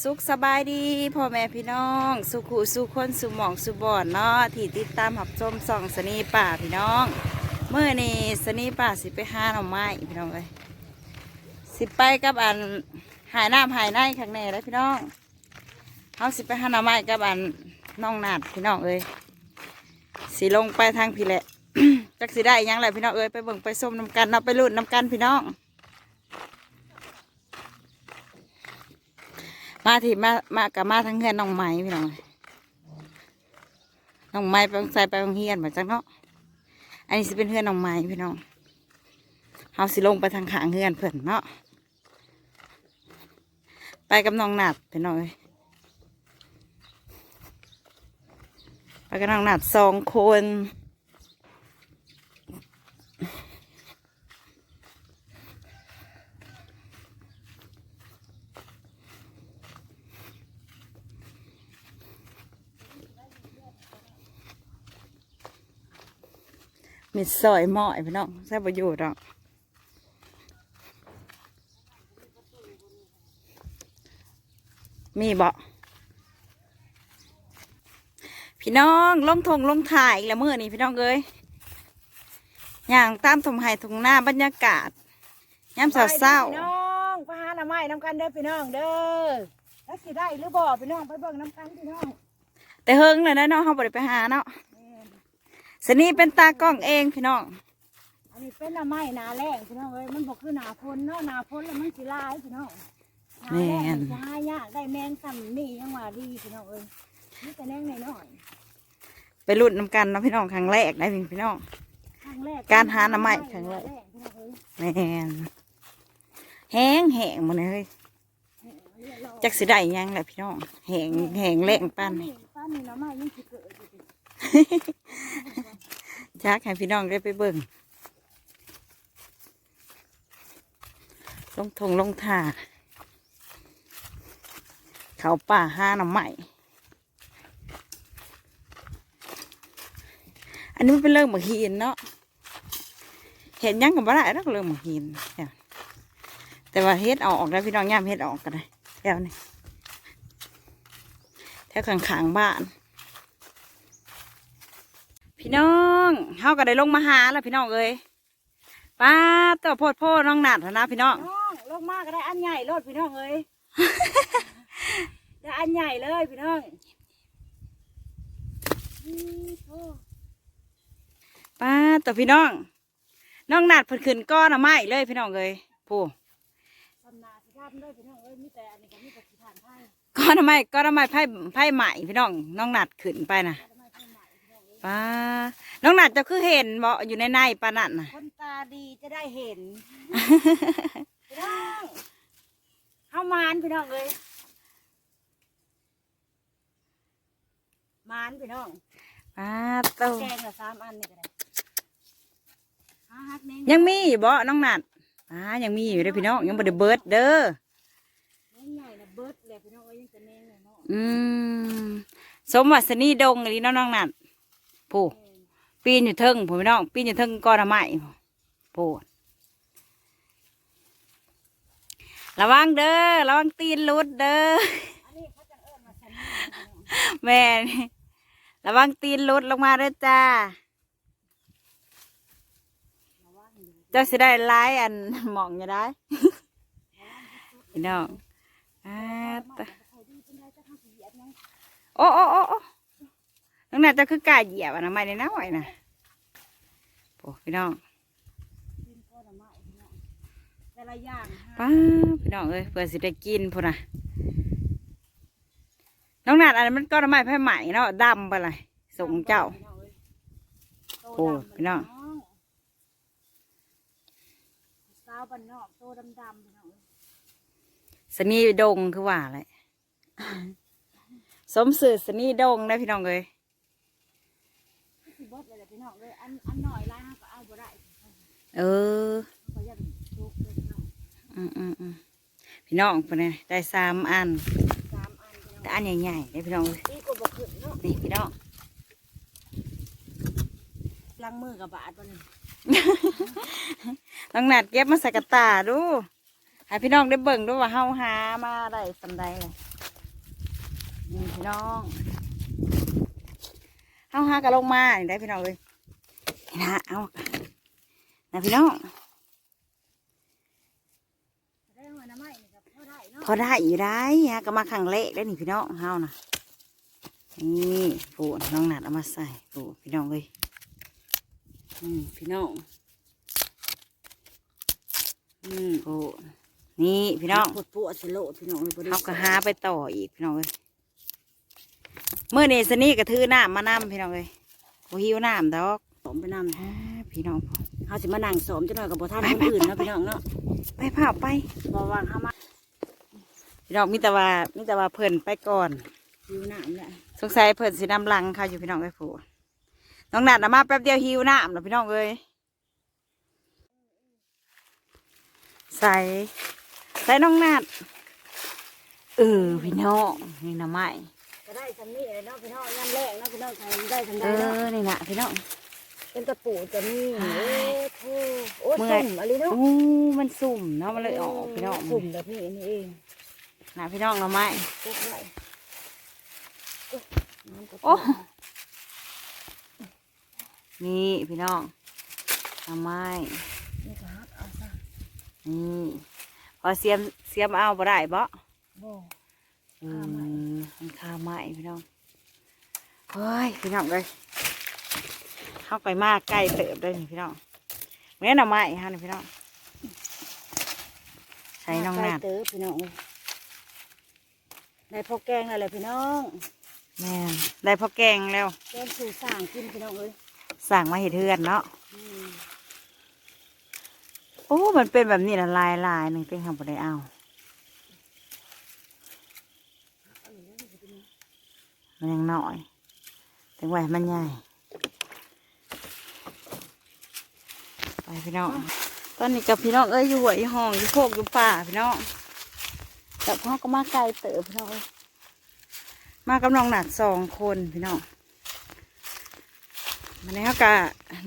สุขสบายดีพ่อแม่พี่น้อง สุขุสุขคนสุหมองสุบอนเนาะที่ติดตามหับชมส่องสนีป่าพี่น้องเมื่อนี้สนีป่าสิไปห้าหน่อไม้พี่น้องเลยสิไปกับอันหายน้ำหายในข้างในแล้วพี่น้องเขาสิไปห้าหน่อไม้กับอันน้องนาดพี่น้องเอ้ยสิลงไปทางพี่แหละจักสิได้ยังแหละพี่น้องเอ้ยไปเบิ่งไปส้มน้ำกันเนาะไปรุ่นน้ำกันพี่น้อง มาที่มามากับมาทั้งเฮือนน้องไม้พี่น้องน้องไม้ไปใส่ไปโรงเรียนมาจังเนาะอันนี้สิเป็นเฮือนน้องไม้พี่น้องเฮาสิลงไปทางขางเฮือนเพิ่นเนาะไปกับน้องหนัดพี่น้องเอ้ยไปกับน้องหนัดสองคน มีซอยหม้อยพี่น้องใช้ประโยชน์หรอกมีบ่พี่น้องลงทงลงถ่ายอีกแล้วมื่อนี้พี่น้องเอ้ยอย่างตามถมไห่ถงหน้าบรรยากาศย้ำเศร้าเศร้าพี่น้องไปหาหน่อไม้น้ำกันเด้อพี่น้องเด้อแล้วสิได้หรือบ่พี่น้องไปเบิ่งน้ำกันพี่น้องๆแต่เฮิงเลยนะเนาะเขาบ่ได้ไปหาเนาะแม่น สนี่เป็นตากล้องเองพี่น้อง อันนี้เป็นหน่อไม้หนาแรงพี่น้องเอ้ยมันบอกคือหนาฝนเนาะหนาฝนแล้วมันสิลายพี่น้องหนาแรงมันจะหายากได้แมงซ้ำนี่ยังว่าดีพี่น้องเอ้ยนี่แต่แมงน้อยไปรุ่นน้ำกันเนาะพี่น้องครั้งแรกได้พี่น้องๆครั้งแรกการหาหน่อไม้ครั้งแรกพี่น้องเอ้ยแมนแห้งแห้งหมันเลย จักสิได้หยังแหละพี่น้องแห้งแห้งแรงปั้นนี่ป้านนี่หน่อไม้ยังสิเกิด อยู่ดิจักให้พี่น้องได้ไปเบิ่งลงทงลงทาเขาป่าห้าหน่อไม้อันนี้มันเป็นเรื่องหมกหินเนาะ เห็นยังกับบ้าได้แล้วเรื่องหมกหินแต่ว่าเฮ็ดออกได้พี่น้องย่ามเฮ็ดออกกันได้แถวนี้แถวข้างๆบ้าน พี่น้องเฮาก็ได้ลงมาหาแล้วพี่น้องเอ้ยป้าตัวโพดโพดน้องหนัดหั้นนะพี่น้องน้องลงมาก็ได้อันใหญ่รถพี่น้องเอ้ยได้อันใหญ่เลยพี่น้องอืมโอ้ป้าตัวพี่น้อง น้องหนัดเพิ่นขึ้นก้อนอะไม้เลยพี่น้องเอ้ยผู้ทำนาที่ทำด้วยพี่น้องเอ้ยมีแต่อันนี้ก็มีแต่ที่ผ่านไพ่ก้อนอะไม้ก้อนอะไม้ไผ่ไผ่ใหม่พี่น้อง น้องหนัดขึ้นไปนะ ป้าน้องหนัดเจะคือเห็นบ่อยู่ในในปานนั่นน่ะคนตาดีจะได้เห็นพี่น้องเอามานพี่น้องเอ้ยมานพี่น้องป้าตัวแกงละสามอันนี่ก็ได้หาฮักเน่งยังมีอยู่บ่น้องหนัดป้ายังมีอยู่เด้อพี่น้องยังบ่ได้เบิดเด้อเน่งใหญ่นะเบิดเลยพี่น้องเอ้ยยังจะเน่งเลยเนาะอืมสมวัสนีดงอันนี้น้องน้องหนัด ผู้ปีนอยู่เทิงผมพี่น้องปีนอยู่เทิงก้อนอะไม้โปวดระวังเด้อระวังตีนหลุดเด้อแม่ระวังตีนหลุดลงมาเด้อจ้าระวังอยู่เจ้าสิได้ร้ายอันหมองอยู่ได้พี่น้องอ่าโอ้โอ้โอ้ โอ้น้องน่าจะคือกล้าเหยียบอันนั้นไม่ได้นะไหวนะโอ้พี่น้องกินก็ละไม้พี่น้องแต่ละอย่างฮะป้าพี่น้องเอ้ยเพื่อสิได้กินพุ่นนะน้องนาดอันนั้นมันก็ทำไมไผ่ใหม่เนาะดำไปเลยส่งเจ้าโอ้พี่น้องสาวบ้านนอกโตดำๆพี่น้องสนีดงคือว่าอะไรสมสื่อสนีดงนะพี่น้องเอ้ยสิ เบิดเลยแหละพี่น้องเลยอันอันหน่อยไรฮะก็เอาบ่ได้เออเขาอยากทุกเลยพี่น้องอืมอืมอืมพี่น้องพุ่นนะได้สามอันสามอันพี่น้องแต่อันใหญ่ๆเลยพี่น้องเอ้ยดีกว่าบ่ขึ้นเนาะนี่พี่น้องล้างมือกับบาดบ่นึงน้องนาดเก็บมาใส่กระตาดูให้พี่น้องได้เบิ่งดูว่าเฮาหามาได้สำใดเลยนี่พี่น้อง เอาหากระลงมานี่ได้พี่น้องเลยนี่นะเอานะพี่น้องได้หัวน้ำไม้นี่ครับพอได้เนาะพอได้อยู่ได้ฮะก็มาขังเละได้นี่พี่น้องเฮานะนี่ปูน้องหนัดเอามาใส่ปูพี่น้องเลยอืมพี่น้องอืมปูนี่พี่น้องปวดปวดสโลดพี่น้องเลยบ่ได้เขาก็หาไปต่ออีกพี่น้องเลย เมื่อนี้สนี่ก็ถือน้ำมานำพี่น้องเลยบ่หิวน้ำดอกสมไปนำอ่าพี่น้องเขาสิมานั่งสมจังหน่อยกับบ่ท่านคนอื่นเนาะพี่น้องเนาะไปเผาไปบ่วางเขามาพี่น้องมีแต่ว่ามีแต่ว่าเพิ่นไปก่อนหิวน้ำแหละสงสัยเพิ่นสินำลังเขาอยู่พี่น้องเอ้ยผู้น้องนัดน่ะมาแป๊บเดียวหิวน้ำแล้วพี่น้องเอ้ยใส่ใส่น้องนัดเออพี่น้องนี่น้ำไม้ก็ได้ สำนี่เลยเนาะพี่น้องย่ำแรกเนาะพี่น้องใครได้สำเอได้เนาะอนี่นะพี่น้อง เป็นตะปูจะมีโอ้โหโอ้เมื่ส้อยมอะไรเนาะอู้มันสุ่มเนาะมันเลยออกพี่น้องสุ่มแบบนี้นี่เองนะพี่น้องน้ำไม้พวกไว้น้ำกระโอ้ปุกนี่พี่น้องน้ำไม้นี่ก็ฮักเอาซะนี่พอเสียมเสียมเอาบ่ได้บ่บ่ อืมมันคาไม้พี่น้องเฮ้ยพี่น้องเลยเข้าไปมากใกล้เติบได้นี่พี่น้องเมื่อน่ะไม้ฮะนี่พี่น้องใส่น้องนาดไก่เต๋อพี่น้องได้พอแกงอะไรพี่น้องแม่นได้พอแกงแล้วแกงสู่สร้างกินพี่น้องเอ้ยสั่งมาเห็ดเทือนเนาะอืมโอ้ มันเป็นแบบนี้ละลายลายหนึ่งเป็นคำบ่ได้เอา มันยังน้อย ถึงไหวมันใหญ่ ไปพี่น้อง ตอนนี้กับพี่น้องเอ้ยอยู่หัวอยู่ห้องอยู่โคกอยู่ป่าพี่น้องแต่พ่อก็มาไกลเต๋อพี่น้องมากับน้องหนัดสองคนพี่น้องมันนี้เขากะ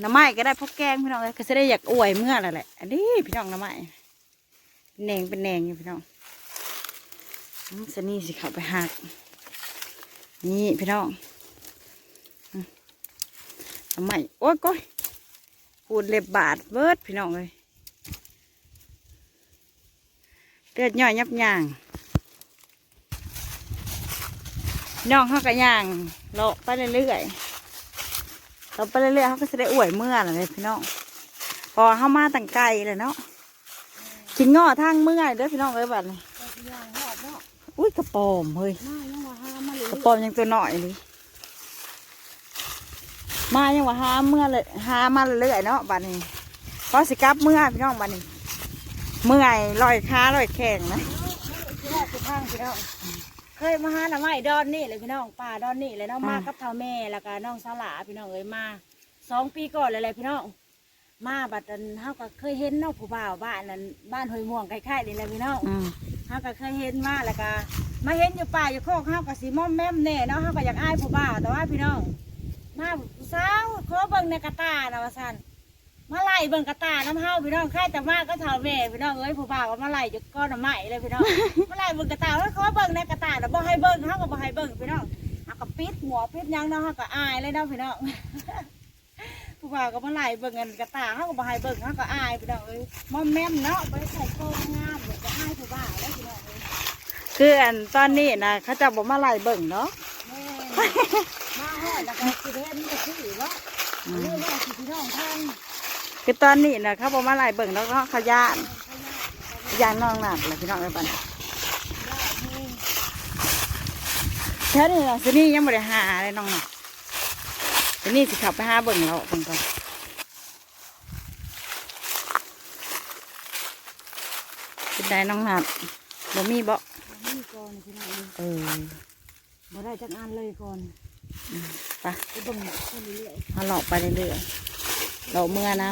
น้ำไม้ก็ได้พวกแกงพี่น้องเอ้ยก็จะได้อยากอวยเมื่อแล้วแหละอันนี้พี่น้องน้ำไม้แหนงเป็นแหนงอยู่พี่น้องสนี่สิเขาไปหัก นี่พี่น้องอืมทำไมโอ้ยก้อยพูดเล็บบาดเบิดพี่น้องเลยเลือดย่อยยับย่างพี่น้องเขาก็ย่างเลาะไปเรื่อยๆเราไปเรื่อยๆเขาก็จะได้อวยเมื่อเลยพี่น้องพอเขามาตั้งไกลเลยเนาะกินง้อทางเมื่อยเด้อพี่น้องเอ้ยบัดนี้ไปที่ย่างหอดเนาะอุ้ยกระปอมเฮ้ย กระป๋อมยังตัวหน่อยเลยมายังว่าหาเมื่อเลยหามาเรื่อยเนาะบัดนี้พอสิกลับเมื่อพี่น้องบัดนี้ เมื่อยลอยขาลอยแข้งนะพี่น้องคือทางพี่น้องเคยมาหาหน่อไม้ดอนนี่เลยพี่น้องป่าดอนนี่เลยเนาะมากับเท่าแม่แล้วก็น้องสลาพี่น้องเอ้ยมาสองปีก่อนเลยเลยพี่น้อง มาบัดนั้นเฮาก็เคยเห็นเนาะผู้บ่าวบ้านนั้นบ้านห้วยม่วงใกล้ๆนี่แหละพี่น้องอืมเฮาก็เคยเห็นมาแล้วก็มาเห็นอยู่ป่าอยู่โคกเฮาก็สิม่อมแม่มแน่เนาะเฮาก็อยากอายผู้บ่าวแต่ว่าพี่น้องมาผู้สาวขอเบิ่งในกระตานะว่าซั่นมาไล่เบิ่งกระตาน้ำเฮาพี่น้องใครแต่มาก็เท่าแม่พี่น้องเอ้ยผู้บ่าวก็มาไล่อยู่ก้อนน้ำไม้เลยพี่น้อง มาไล่เบิ่งกระตาแล้วขอเบิ่งในกระตาแล้วบ่ให้เบิ่งเฮาก็บ่ให้เบิ่งพี่น้องเฮาก็ปิดหมวกปิดหยังเนาะเฮาก็อายเลยเนาะพี่น้อง ผู้บ่าวก็มาไล่เบิ่งเงินกระตาเฮาก็บ่ให้เบิ่งเฮาก็อายพี่น้องเอ้ยม่อมแม่มเนาะบ่ได้ใส่โกงงามเดี๋ยวจะอายผู้บ่าวแล้วพี่น้องเอ้ยคืออันตอนนี้นะเขาจะบอกมาไล่เบิ่งเนาะแม่มาฮอดแล้วก็สิเห็นก็คือว่าเรื่องว่าสิพี่น้องทางคือตอนนี้นะเขาบอกมาไล่เบิ่งแล้วเนาะเขาย่านย่านน้องหนักเลยพี่น้องเลยบัดนี้แค่นี้นะสินี่ยังไม่ได้หาเลยน้องหนัก สินี่สิขับไปหาเบิ่งแล้วเบิ่งก่อนเป็นได้น้องหนักบ่มีบ่นี่ก่อนพี่น้องเออบ่ได้จักอันเลยก่อนไปไปเบิ่งไปเรื่อยมาหลอกไปเรื่อยๆเราเมื่อน้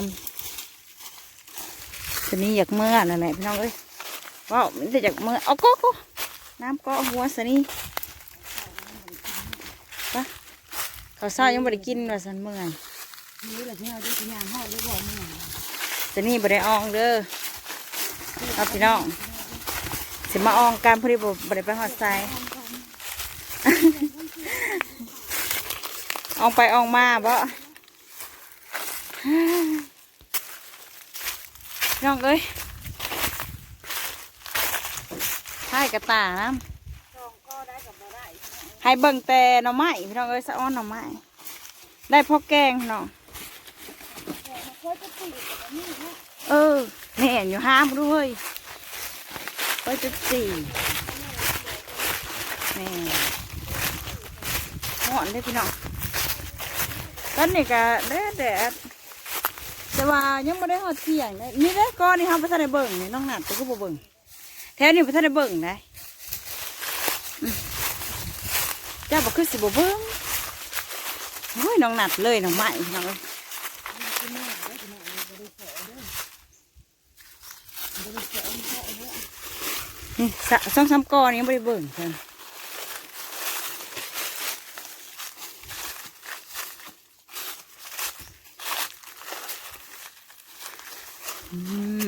ำทีนี้อยากเมื่อนั่นแหละพี่น้องเอ้ยว้าวมันจะอยากเมื่อเอาก็ก็น้ำก็หัวสนี่ปะ เขาวเศร้ายังไม่ได้กินว่าสันเมื่อยๆนี่แหละพี่น้องที่งานฮอดได้บ่มื้อสนี่บ่ได้อองเด้อครับพี่น้องสิมาอองกันพอดีบ่บ่ได้ไปหอดไซออกไปออกมาบ่น้องเอ้ยให้กระตาน้จ ให้เบิ่งแต่หน่อไม้พี่น้องเอ้ยสะอ้อนหน่อไม้ได้พอแกงพี่น้องแต่มันเคยจะตีกับนี่เนาะเออแม่นอยู่ห้ามด้วยก็จะสี่แม่หอนเลยพี่น้องตอนนี้ก็แดดแดดแต่ว่ายังไม่ได้หอดเที่ยงเลยนี่ได้ก้อนนี่เขาไปทันได้เบิ่งนี่น้องหนัดตัวก็บ่เบิ่งแถวนี้ไปทันได้เบิ่งได้อืมเจ้าบอกคือสิบ่เบิ่งโอ้ยน้องหนัดเลยน้องใหม่พี่น้องเอ้ยนี่สะสองสามกอนี่ยังไม่ได้เบิ่งกันอืม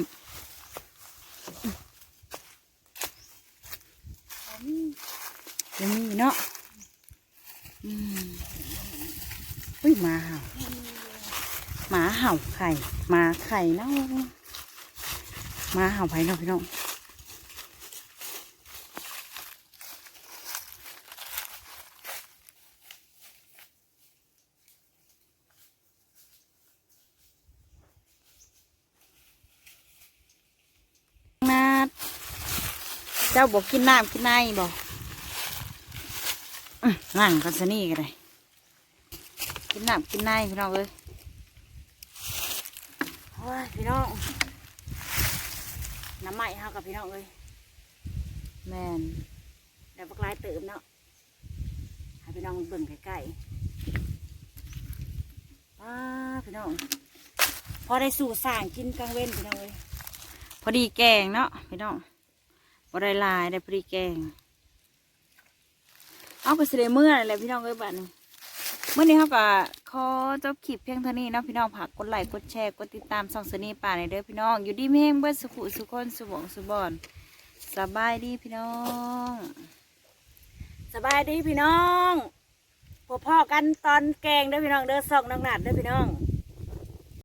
ยังมีเนาะอืมอุ้ย หมาเห่าหมาเห่าไข่หมาไข่เน่าหมาเห่าไผ่เนาะพี่น้องนาดเจ้าบอกกินน้ำกินในบอกนั่งกันซะนี่ก็ได้ กินน้ำกินในพี่น้องเอ้ยโอ้ยพี่น้องน้ำใหม่เฮากับพี่น้องเอ้ยแมนเดี๋ยวพวกลายเติมเนาะให้พี่น้องเบิ่งใกล้ๆว้าพี่น้อง พอได้สู่สร้างกินกลางเว้นพี่น้องเอ้ยพอดีแกงเนาะพี่น้องบ่ได้หลายได้พอดีแกง เอาไปเสได็เมื่อไรแหละพี่น้องเอ้ยบัดนี้ เมื่อนี้เขาก็ขอจบคลิปเพียงเท่านี้นะพี่น้องผักกดไลค์กดแชร์กดติดตามส่องสนีป่าในเด้อพี่น้อง อยู่ดีเมงเบิ้สุขุสุคนสุบองสุบอนสบายดีพี่น้อง สบายดีพี่น้องพอพ่อกันตอนแกงเด้อพี่น้องเด้อส่องน้องหนาดเด้อพี่น้อง